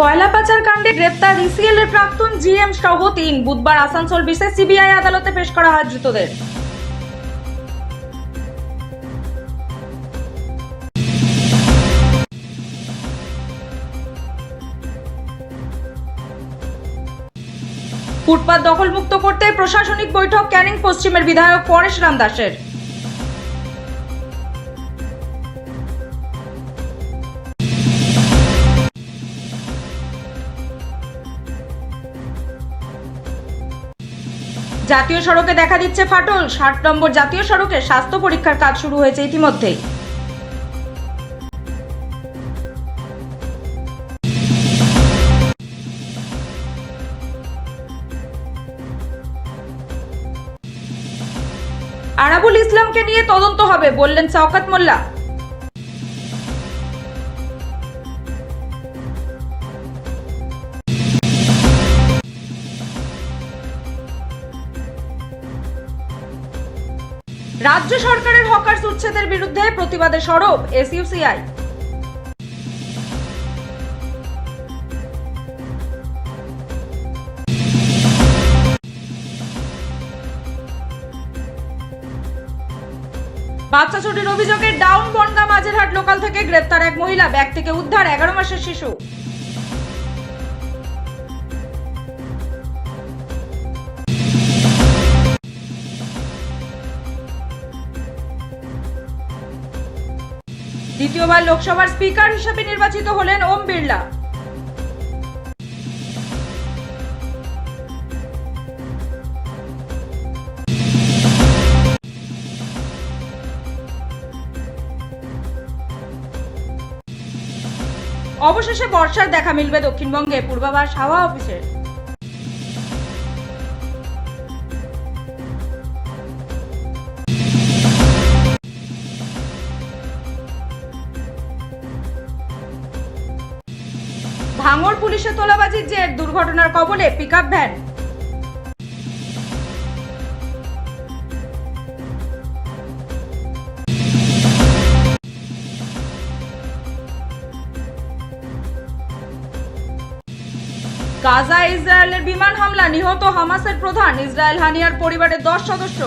কয়লা পাচার কাণ্ডে গ্রেপ্তার ইসিএল এর প্রাক্তন জিএম সহ তিন। বুধবার আসানসোল বিশেষ সিবিআই আদালতে পেশ করা হয় ধৃতদের। ফুটপাত দখলমুক্ত করতে প্রশাসনিক বৈঠক ক্যানিং পশ্চিমের বিধায়ক পরেশ রাম দাসের জাতীয় সড়কে দেখা দিচ্ছে ফাটল। ষাট নম্বর জাতীয় সড়কে স্বাস্থ্য পরীক্ষার কাজ শুরু হয়েছে ইতিমধ্যেই। আরাবুল ইসলামকে নিয়ে তদন্ত হবে, বললেন শওকত মোল্লা। রাজ্য সরকারের হকার্স উচ্ছেদের বিরুদ্ধে প্রতিবাদে সরব এসইউসিআই। বাচ্চা চুরির অভিযোগে ডাউন বনগা মাঝেরহাট লোকাল থেকে গ্রেপ্তার এক মহিলা ব্যাগ থেকে উদ্ধার এগারো মাসের শিশু। দ্বিতীয়বার লোকসভার স্পিকার হিসেবে নির্বাচিত হলেন ওম বিড়লা। অবশেষে বর্ষার দেখা মিলবে দক্ষিণবঙ্গে, পূর্বাভাস হাওয়া অফিসের। ভাঙড় পুলিশে তোলাবাজির জের দুর্ঘটনার কবলে পিকআপ ভ্যান গাজা ইসরায়েলের বিমান হামলা নিহত হামাসের প্রধান ইসরায়েল হানিয়ার পরিবারের দশ সদস্য।